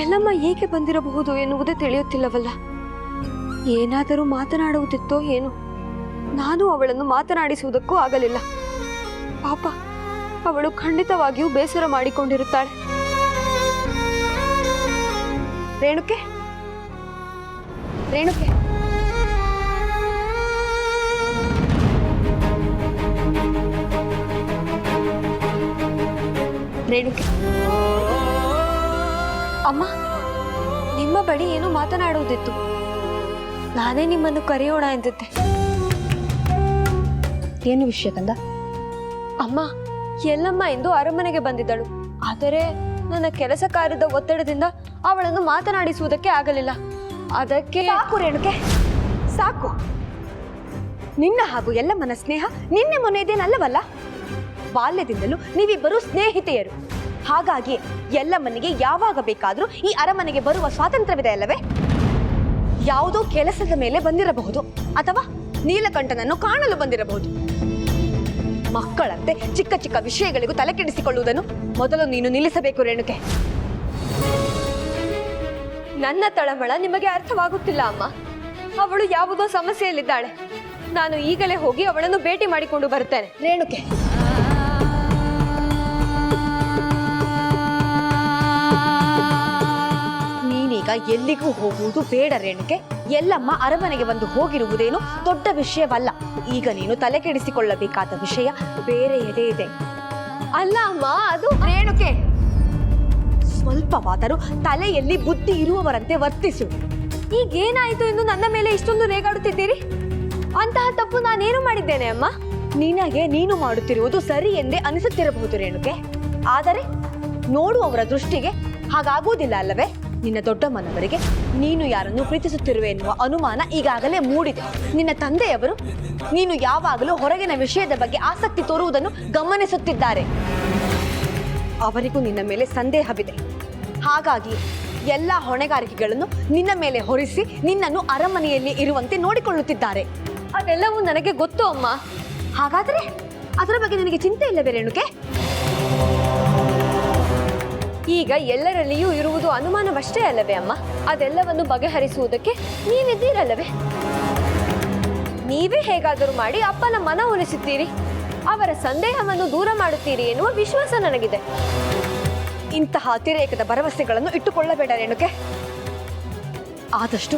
ಎಲ್ಲಮ್ಮ ಏಕೆ ಬಂದಿರಬಹುದು ಎನ್ನುವುದೇ ತಿಳಿಯುತ್ತಿಲ್ಲವಲ್ಲ. ಏನಾದರೂ ಮಾತನಾಡುವುದಿತ್ತೋ ಏನು. ನಾನು ಅವಳನ್ನು ಮಾತನಾಡಿಸುವುದಕ್ಕೂ ಆಗಲಿಲ್ಲ. ಪಾಪ, ಅವಳು ಖಂಡಿತವಾಗಿಯೂ ಬೇಸರ ಮಾಡಿಕೊಂಡಿರುತ್ತಾಳೆ. ರೇಣುಕೆ? ರೇಣುಕೆ? ರೇಣುಕೆ? ಅಮ್ಮ ನಿಮ್ಮ ಬಳಿ ಏನು ಮಾತನಾಡುವುದಿತ್ತು. ನಾನೇ ನಿಮ್ಮನ್ನು ಕರೆಯೋಣ ಎಂದಿದ್ದೆ. ಏನು ವಿಷಯ ಕಂದ? ಅಮ್ಮ ಎಲ್ಲಮ್ಮ ಎಂದು ಅರಮನೆಗೆ ಬಂದಿದ್ದಳು. ಆದರೆ ನನ್ನ ಕೆಲಸ ಕಾರ್ಯದ ಒತ್ತಡದಿಂದ ಅವಳನ್ನು ಮಾತನಾಡಿಸುವುದಕ್ಕೆ ಆಗಲಿಲ್ಲ. ಅದಕ್ಕೆ ಸಾಕು ರೇಣುಕೆ ಸಾಕು. ನಿನ್ನ ಹಾಗೂ ಎಲ್ಲಮ್ಮನ ಸ್ನೇಹ ನಿನ್ನೆ ಮೊನ್ನೆದೇನಲ್ಲವಲ್ಲ ಬಾಲ್ಯದಿಂದಲೂ ನೀವಿಬ್ಬರು ಸ್ನೇಹಿತೆಯರು. ಹಾಗಾಗಿ ಎಲ್ಲಮ್ಮನಿಗೆ ಯಾವಾಗ ಬೇಕಾದರೂ ಈ ಅರಮನೆಗೆ ಬರುವ ಸ್ವಾತಂತ್ರ್ಯವಿದೆ ಅಲ್ಲವೇ? ಯಾವುದೋ ಕೆಲಸದ ಮೇಲೆ ಬಂದಿರಬಹುದು ಅಥವಾ ನೀಲಕಂಠನನ್ನು ಕಾಣಲು ಬಂದಿರಬಹುದು. ಮಕ್ಕಳಂತೆ ಚಿಕ್ಕ ಚಿಕ್ಕ ವಿಷಯಗಳಿಗೂ ತಲೆ ಕೆಡಿಸಿಕೊಳ್ಳುವುದನ್ನು ಮೊದಲು ನೀನು ನಿಲ್ಲಿಸಬೇಕು, ರೇಣುಕೆ. ನನ್ನ ತಳಮಳ ನಿಮಗೆ ಅರ್ಥವಾಗುತ್ತಿಲ್ಲ, ಅಮ್ಮ. ಅವಳು ಯಾವುದೋ ಸಮಸ್ಯೆಯಲ್ಲಿದ್ದಾಳೆ. ನಾನು ಈಗಲೇ ಹೋಗಿ ಅವಳನ್ನು ಭೇಟಿ ಮಾಡಿಕೊಂಡು ಬರುತ್ತೇನೆ. ರೇಣುಕೆ ಎಲ್ಲಿಗೂ ಹೋಗುವುದು ಬೇಡ ರೇಣುಕೆ. ಎಲ್ಲಮ್ಮ ಅರಮನೆಗೆ ಬಂದು ಹೋಗಿರುವುದೇನು ದೊಡ್ಡ ವಿಷಯವಲ್ಲ. ಈಗ ನೀನು ತಲೆ ಕೆಡಿಸಿಕೊಳ್ಳಬೇಕಾದ ವಿಷಯ ಬೇರೆಯದೇ ಇದೆ. ಅಲ್ಲ ಅಮ್ಮ, ಅದು ರೇಣುಕೆ. ಸ್ವಲ್ಪವಾದರೂ ತಲೆಯಲ್ಲಿ ಬುದ್ಧಿ ಇರುವವರಂತೆ ವರ್ತಿಸು. ಈಗೇನಾಯಿತು ಎಂದು ನನ್ನ ಮೇಲೆ ಇಷ್ಟೊಂದು ರೇಗಾಡುತ್ತಿದ್ದೀರಿ? ಅಂತಹ ತಪ್ಪು ನಾನೇನು ಮಾಡಿದ್ದೇನೆ ಅಮ್ಮ? ನಿನಗೆ ನೀನು ಮಾಡುತ್ತಿರುವುದು ಸರಿ ಎಂದೇ ಅನಿಸುತ್ತಿರಬಹುದು ರೇಣುಕೆ. ಆದರೆ ನೋಡುವವರ ದೃಷ್ಟಿಗೆ ಹಾಗಾಗುವುದಿಲ್ಲ ಅಲ್ಲವೇ? ನಿನ್ನ ದೊಡ್ಡಮ್ಮನವರಿಗೆ ನೀನು ಯಾರನ್ನು ಪ್ರೀತಿಸುತ್ತಿರುವೆ ಎನ್ನುವ ಅನುಮಾನ ಈಗಾಗಲೇ ಮೂಡಿದೆ. ನಿನ್ನ ತಂದೆಯವರು ನೀನು ಯಾವಾಗಲೂ ಹೊರಗಿನ ವಿಷಯದ ಬಗ್ಗೆ ಆಸಕ್ತಿ ತೋರುವುದನ್ನು ಗಮನಿಸುತ್ತಿದ್ದಾರೆ. ಅವರಿಗೂ ನಿನ್ನ ಮೇಲೆ ಸಂದೇಹವಿದೆ. ಹಾಗಾಗಿ ಎಲ್ಲ ಹೊಣೆಗಾರಿಕೆಗಳನ್ನು ನಿನ್ನ ಮೇಲೆ ಹೊರಿಸಿ ನಿನ್ನನ್ನು ಅರಮನೆಯಲ್ಲಿ ಇರುವಂತೆ ನೋಡಿಕೊಳ್ಳುತ್ತಿದ್ದಾರೆ. ಅದೆಲ್ಲವೂ ನನಗೆ ಗೊತ್ತು ಅಮ್ಮ. ಹಾಗಾದರೆ ಅದರ ಬಗ್ಗೆ ನಿನಗೆ ಚಿಂತೆ ಇಲ್ಲವೇ ರೇಣುಕೆ? ಈಗ ಎಲ್ಲರಲ್ಲಿಯೂ ಇರುವುದು ಅನುಮಾನವಷ್ಟೇ ಅಲ್ಲವೇ ಅಮ್ಮ? ಅದೆಲ್ಲವನ್ನು ಬಗೆಹರಿಸುವುದಕ್ಕೆ ನೀವಿದ್ದೀರಲ್ಲವೇ? ನೀವೇ ಹೇಗಾದರೂ ಮಾಡಿ ಅಪ್ಪನ ಮನ ಒಲಿಸುತ್ತೀರಿ ಅವರ ಸಂದೇಹವನ್ನು ದೂರ ಮಾಡುತ್ತೀರಿ ಎನ್ನುವ ವಿಶ್ವಾಸ ನನಗಿದೆ. ಇಂತಹ ಅತಿರೇಕದ ಭರವಸೆಗಳನ್ನು ಇಟ್ಟುಕೊಳ್ಳಬೇಡ ರೇಣುಕೆ. ಆದಷ್ಟು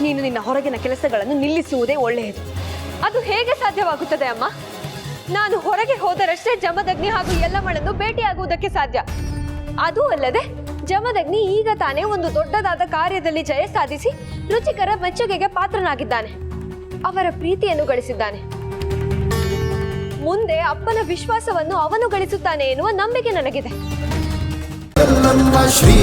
ನೀನು ನಿನ್ನ ಹೊರಗಿನ ಕೆಲಸಗಳನ್ನು ನಿಲ್ಲಿಸುವುದೇ ಒಳ್ಳೆಯದು. ಅದು ಹೇಗೆ ಸಾಧ್ಯವಾಗುತ್ತದೆ ಅಮ್ಮ? ನಾನು ಹೊರಗೆ ಹೋದರಷ್ಟೇ ಜಮದಗ್ನಿ ಹಾಗೂ ಎಲ್ಲಮ್ಮಳನ್ನು ಭೇಟಿಯಾಗುವುದಕ್ಕೆ ಸಾಧ್ಯ. ಅದೂ ಅಲ್ಲದೆ ಜಮದಗ್ನಿ ಈಗ ತಾನೇ ಒಂದು ದೊಡ್ಡದಾದ ಕಾರ್ಯದಲ್ಲಿ ಜಯ ಸಾಧಿಸಿ ರುಚಿಕರ ಮೆಚ್ಚುಗೆಗೆ ಪಾತ್ರನಾಗಿದ್ದಾನೆ. ಅವರ ಪ್ರೀತಿಯನ್ನು ಗಳಿಸಿದ್ದಾನೆ. ಮುಂದೆ ಅಪ್ಪನ ವಿಶ್ವಾಸವನ್ನು ಅವನು ಗಳಿಸುತ್ತಾನೆ ಎನ್ನುವ ನಂಬಿಕೆ ನನಗಿದೆ. ಶ್ರೀ